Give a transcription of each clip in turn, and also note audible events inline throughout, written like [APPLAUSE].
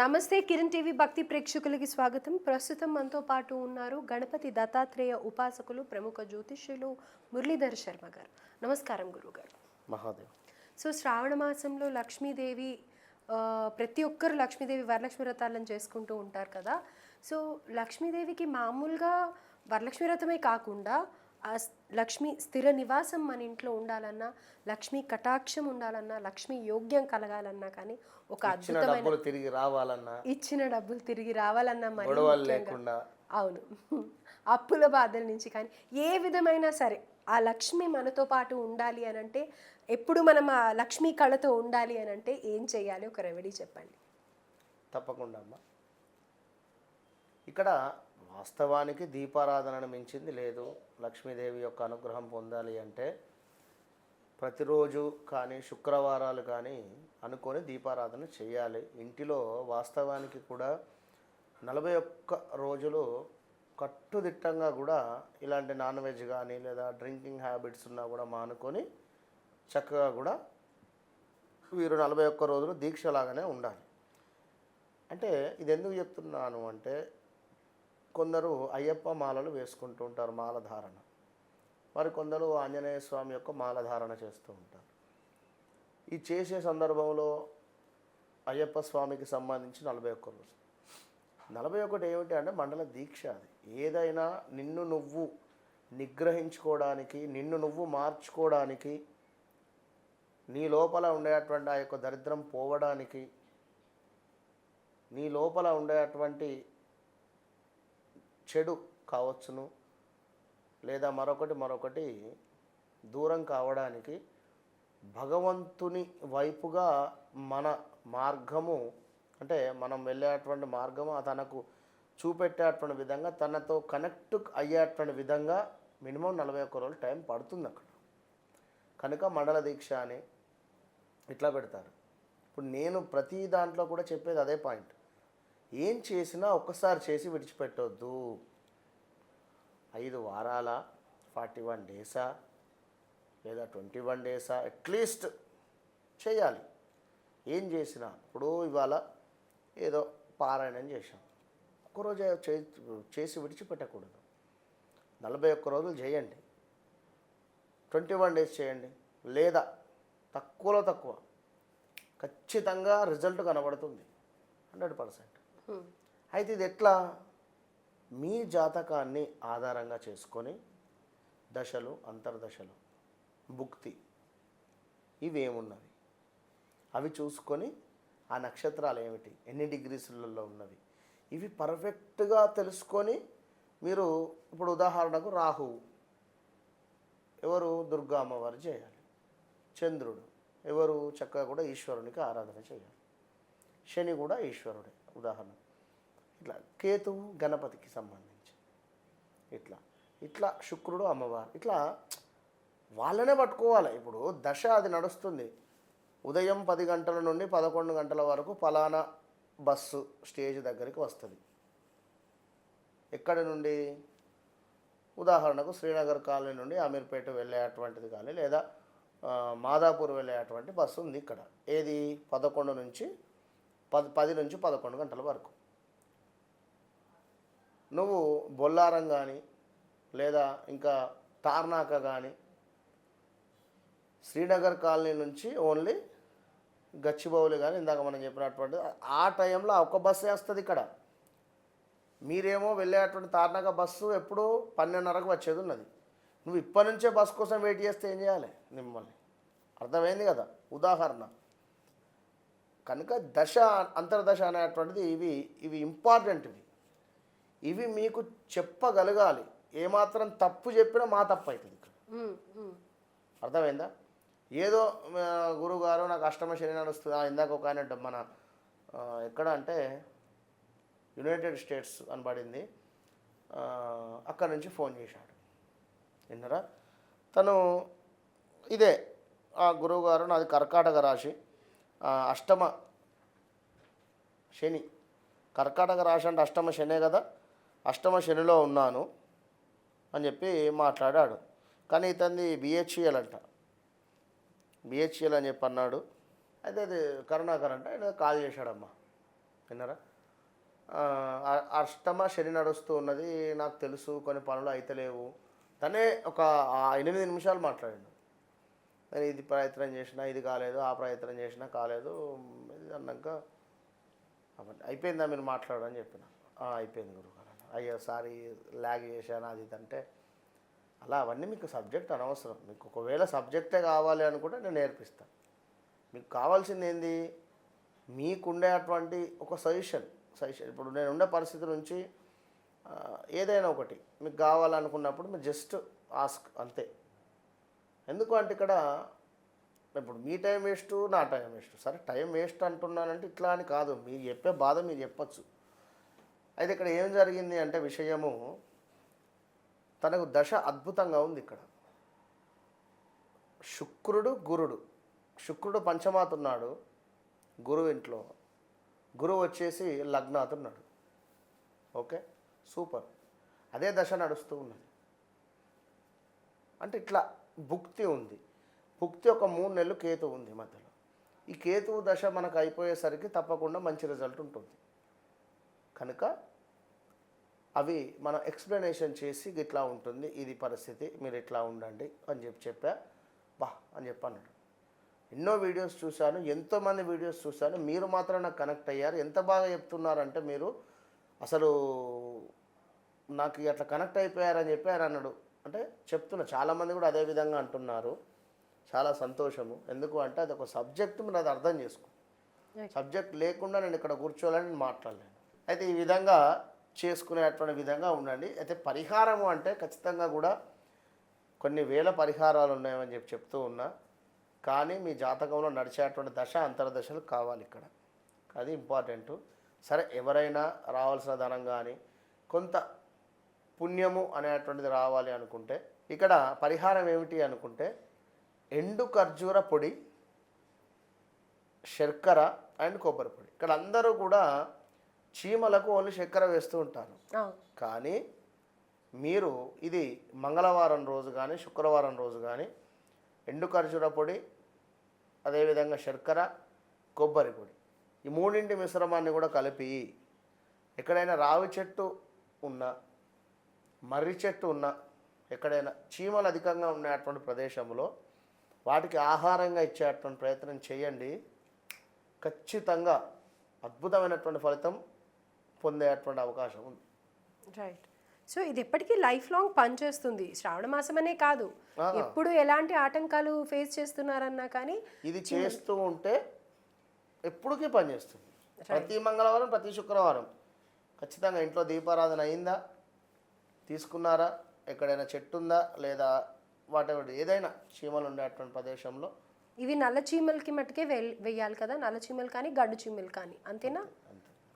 నమస్తే కిరణ్ టీవీ భక్తి ప్రేక్షకులకి స్వాగతం. ప్రస్తుతం మనతో పాటు ఉన్నారు గణపతి దత్తాత్రేయ ఉపాసకులు ప్రముఖ జ్యోతిష్యులు మురళీధర్ శర్మ గారు. నమస్కారం గురుగారు మహాదేవ్. సో శ్రావణ మాసంలో లక్ష్మీదేవి ప్రతి ఒక్కరు లక్ష్మీదేవి వరలక్ష్మి వ్రతాలను చేసుకుంటూ ఉంటారు కదా. సో లక్ష్మీదేవికి మామూలుగా వరలక్ష్మి వ్రతమే కాకుండా ఆ లక్ష్మి స్థిర నివాసం మన ఇంట్లో ఉండాలన్నా లక్ష్మీ కటాక్షం ఉండాలన్నా లక్ష్మీ యోగ్యం కలగాలన్నా కానీ ఒక అద్భుతమైన డబ్బులు తిరిగి రావాలన్నా ఇచ్చిన డబ్బులు తిరిగి రావాలన్నా ముఖ్యంగా- లేకుండా. అవును. [LAUGHS] అప్పుల బాధల నుంచి కానీ ఏ విధమైనా సరే ఆ లక్ష్మి మనతో పాటు ఉండాలి అని అంటే ఎప్పుడు మనం ఆ లక్ష్మీ కళతో ఉండాలి అని అంటే ఏం చేయాలి? ఒక రెమెడీ చెప్పండి. తప్పకుండా అమ్మ. ఇక్కడ వాస్తవానికి దీపారాధనను మించింది లేదు. లక్ష్మీదేవి యొక్క అనుగ్రహం పొందాలి అంటే ప్రతిరోజు కానీ శుక్రవారాలు కానీ అనుకొని దీపారాధన చేయాలి. ఇంటిలో వాస్తవానికి కూడా నలభై ఒక్క రోజులు కట్టుదిట్టంగా కూడా ఇలాంటి నాన్ వెజ్ కానీ లేదా డ్రింకింగ్ హ్యాబిట్స్ ఉన్నా కూడా మానుకొని చక్కగా కూడా వీరు నలభై ఒక్క రోజులు దీక్షలాగానే ఉండాలి. అంటే ఇది ఎందుకు చెప్తున్నాను అంటే కొందరు అయ్యప్ప మాలలు వేసుకుంటూ ఉంటారు మాలధారణ. మరి కొందరు ఆంజనేయ స్వామి యొక్క మాలధారణ చేస్తూ ఉంటారు. ఈ చేసే సందర్భంలో అయ్యప్ప స్వామికి సంబంధించి నలభై ఒక్క రోజు నలభై ఒకటి ఏమిటి అంటే మండల దీక్ష అది. ఏదైనా నిన్ను నువ్వు నిగ్రహించుకోవడానికి నిన్ను నువ్వు మార్చుకోవడానికి నీ లోపల ఉండేటువంటి ఆ యొక్క దరిద్రం పోవడానికి నీ లోపల ఉండేటువంటి చెడు కావచ్చును. లేదా మరొకటి మరొకటి దూరం కావడానికి భగవంతుని వైపుగా మన మార్గము అంటే మనం వెళ్ళేటువంటి మార్గము తనకు చూపెట్టేటువంటి విధంగా తనతో కనెక్ట్ అయ్యేటువంటి విధంగా మినిమం నలభై ఒక్క రోజులు టైం పడుతుంది అక్కడ. కనుక మండల దీక్ష అని ఇట్లా పెడతారు. ఇప్పుడు నేను ప్రతి దాంట్లో కూడా చెప్పేది అదే పాయింట్. ఏం చేసినా ఒక్కసారి చేసి విడిచిపెట్టొద్దు. ఐదు వారాల ఫార్టీ వన్ డేసా లేదా ట్వంటీ వన్ డేసా అట్లీస్ట్ చేయాలి. ఏం చేసినా ఇప్పుడు ఇవాళ ఏదో పారాయణం చేశాం. ఒక్కరోజు చేసి విడిచిపెట్టకూడదు. నలభై ఒక్క రోజులు చేయండి. ట్వంటీ వన్ డేస్ చేయండి. లేదా తక్కువలో తక్కువ. ఖచ్చితంగా రిజల్ట్ కనబడుతుంది. Hundred percent. అయితే ఇది ఎట్లా మీ జాతకాన్ని ఆధారంగా చేసుకొని దశలు అంతర్దశలు భుక్తి ఇవేమున్నవి? అవి చూసుకొని ఆ నక్షత్రాలు ఏమిటి ఎన్ని డిగ్రీస్లలో ఉన్నవి? ఇవి పర్ఫెక్ట్గా తెలుసుకొని మీరు ఇప్పుడు ఉదాహరణకు రాహువు ఎవరు? దుర్గా అమ్మవారు చేయాలి. చంద్రుడు. ఎవరు? చక్కగా కూడా ఈశ్వరునికి ఆరాధన చేయాలి. శని కూడా ఈశ్వరుడే. ఉదాహరణ. ఇట్లా కేతువు గణపతికి సంబంధించి. ఇట్లా ఇట్లా శుక్రుడు అమ్మవారు. ఇట్లా వాళ్ళనే పట్టుకోవాలి. ఇప్పుడు దశ అది నడుస్తుంది. ఉదయం పది గంటల నుండి పదకొండు గంటల వరకు ఫలానా బస్సు స్టేజ్ దగ్గరికి వస్తుంది. ఎక్కడి నుండి? ఉదాహరణకు శ్రీనగర్ కాలనీ నుండి అమీర్పేట వెళ్ళేటువంటిది కానీ లేదా మాదాపూర్ వెళ్ళేటువంటి బస్సు ఉంది ఇక్కడ. ఏది? పదకొండు నుంచి పది పది నుంచి పదకొండు గంటల వరకు. నువ్వు బొల్లారం కానీ లేదా ఇంకా తార్నాక కానీ శ్రీనగర్ కాలనీ నుంచి ఓన్లీ గచ్చిబౌలి కానీ ఇందాక మనం చెప్పినటువంటి ఆ టైంలో ఒక బస్సే వస్తుంది ఇక్కడ. మీరేమో వెళ్ళేటువంటి తార్నాక బస్సు ఎప్పుడు పన్నెండున్నరకు వచ్చేది ఉన్నది. నువ్వు ఇప్పటి నుంచే బస్సు కోసం వెయిట్ చేస్తే ఏం చేయాలి? మిమ్మల్ని అర్థమైంది కదా? ఉదాహరణ. కనుక దశ అంతర్దశ అనేటువంటిది ఇవి ఇవి ఇంపార్టెంట్ ఇవి. ఇవి మీకు చెప్పగలగాలి. ఏమాత్రం తప్పు చెప్పినా మా తప్పు అవుతుంది ఇక్కడ. అర్థమైందా? ఏదో గురువుగారు నాకు అష్టమ శని నడుస్తుంది. ఆ, ఇందాక ఒక ఆయన మన ఎక్కడ అంటే యునైటెడ్ స్టేట్స్ అని పడింది. ఆ, అక్కడ నుంచి ఫోన్ చేశాడు. విన్నరా? తను ఇదే ఆ గురువుగారు నాది కర్కాటక రాశి. అష్టమ శని. కర్కాటక రాశి అంటే అష్టమ శనే కదా. అష్టమ శనిలో ఉన్నాను అని చెప్పి మాట్లాడాడు. కానీ ఇతన్ని బిహెచ్ఎల్ అంట. బిహెచ్ఎల్ అని చెప్పి అన్నాడు. అయితే అది కరుణాకర్ అంటే ఆయన కాల్ చేశాడమ్మా. విన్నారా? అష్టమ శని నడుస్తూ ఉన్నది. నాకు తెలుసు కొన్ని పనులు అయితలేవు తనే ఒక ఎనిమిది నిమిషాలు మాట్లాడాడు. ఇది ప్రయత్నం చేసినా ఇది కాలేదు ఆ ప్రయత్నం చేసినా కాలేదు ఇది అన్నాక అయిపోయిందా మీరు మాట్లాడని చెప్పిన. అయిపోయింది గురుగారు. అయ్యో సారీ ల్యాగ్ చేశాను అది ఇది అంటే అలా అవన్నీ మీకు సబ్జెక్ట్ అనవసరం. మీకు ఒకవేళ సబ్జెక్టే కావాలి అనుకుంటే నేను నేర్పిస్తాను మీకు కావాల్సింది ఏంది? మీకుండే అటువంటి ఒక సజెషన్. సజెషన్ ఇప్పుడు నేను ఉండే పరిస్థితి నుంచి ఏదైనా ఒకటి. మీకు కావాలనుకున్నప్పుడు మీరు జస్ట్ ఆస్క్ అంతే. ఎందుకు అంటే ఇక్కడ ఇప్పుడు మీ టైం వేస్ట్ నా టైం వేస్ట్. సరే టైం వేస్ట్ అంటున్నానంటే ఇట్లా అని కాదు. మీరు చెప్పే బాధ మీరు చెప్పచ్చు. అయితే ఇక్కడ ఏం జరిగింది అంటే విషయము తనకు దశ అద్భుతంగా ఉంది ఇక్కడ. శుక్రుడు గురుడు. శుక్రుడు పంచమాత ఉన్నాడు. గురువు ఇంట్లో. గురువు వచ్చేసి లగ్నాతున్నాడు ఉన్నాడు. ఓకే? సూపర్. అదే దశ నడుస్తూ ఉన్నది. అంటే ఇట్లా భుక్తి ఉంది. భుక్తి ఒక మూడు నెలలు కేతు ఉంది మధ్యలో. ఈ కేతువు దశ మనకు అయిపోయేసరికి తప్పకుండా మంచి రిజల్ట్ ఉంటుంది. కనుక అవి మనం ఎక్స్ప్లెనేషన్ చేసి ఇట్లా ఉంటుంది. ఇది పరిస్థితి మీరు ఇట్లా ఉండండి అని చెప్పి చెప్పా. బా అని చెప్పి అన్నాడు. ఎన్నో వీడియోస్ చూశాను ఎంతోమంది వీడియోస్ చూశాను. మీరు మాత్రం నాకు కనెక్ట్ అయ్యారు. ఎంత బాగా చెప్తున్నారంటే మీరు అసలు నాకు అట్లా కనెక్ట్ అయిపోయారని చెప్పి ఆయన అన్నాడు. అంటే చెప్తున్నా చాలామంది కూడా అదే విధంగా అంటున్నారు. చాలా సంతోషము. ఎందుకు అంటే అది ఒక సబ్జెక్ట్ మీరు అది అర్థం చేసుకో. సబ్జెక్ట్ లేకుండా నేను ఇక్కడ కూర్చోవాలని నేను మాట్లాడలేను. అయితే ఈ విధంగా చేసుకునేటువంటి విధంగా ఉండండి. అయితే పరిహారము అంటే ఖచ్చితంగా కూడా కొన్ని వేల పరిహారాలు ఉన్నాయని చెప్పి చెప్తూ ఉన్నా. కానీ మీ జాతకంలో నడిచేటువంటి దశ అంతర్దశలు కావాలి ఇక్కడ. అది ఇంపార్టెంట్. సరే ఎవరైనా రావాల్సిన ధనం కానీ కొంత పుణ్యము అనేటువంటిది రావాలి అనుకుంటే ఇక్కడ పరిహారం ఏమిటి అనుకుంటే ఎండు ఖర్జూర పొడి శర్కర అండ్ కొబ్బరి పొడి. ఇక్కడ అందరూ కూడా చీమలకు ఓన్లీ చక్కెర వేస్తూ ఉంటారు. కానీ మీరు ఇది మంగళవారం రోజు కానీ శుక్రవారం రోజు కానీ ఎండు ఖర్జూర పొడి అదేవిధంగా శర్కర కొబ్బరి పొడి ఈ మూడింటి మిశ్రమాన్ని కూడా కలిపి ఎక్కడైనా రావి చెట్టు ఉన్నా మర్రి చెట్టు ఉన్నా ఎక్కడైనా చీమలు అధికంగా ఉన్నటువంటి ప్రదేశంలో వాటికి ఆహారంగా ఇచ్చేటువంటి ప్రయత్నం చేయండి. ఖచ్చితంగా అద్భుతమైనటువంటి ఫలితం పొందేటువంటి అవకాశం ఉంది. రైట్ సో ఇది ఎప్పటికీ లైఫ్ లాంగ్ పనిచేస్తుంది శ్రావణ మాసం అనే కాదు. ఎప్పుడు ఎలాంటి ఆటంకాలు ఫేస్ చేస్తున్నారన్నా కానీ ఇది చేస్తూ ఉంటే ఎప్పటికీ పనిచేస్తుంది ప్రతి మంగళవారం ప్రతి శుక్రవారం. ఖచ్చితంగా ఇంట్లో దీపారాధన అయిందా? తీసుకున్నారా? ఎక్కడైనా చెట్టు ఉందా లేదా వాటెవర్ ఏదైనా చీమలు ఉండేటువంటి ప్రదేశంలో? ఇవి నల్ల చీమలకి మట్టుకే వెయ్యాలి కదా? నల్ల చీమలు కానీ గడ్డు చీమలు కానీ. అంతేనా?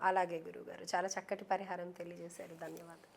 అలాగే గురువుగారు చాలా చక్కటి పరిహారం తెలియజేశారు. ధన్యవాదాలు.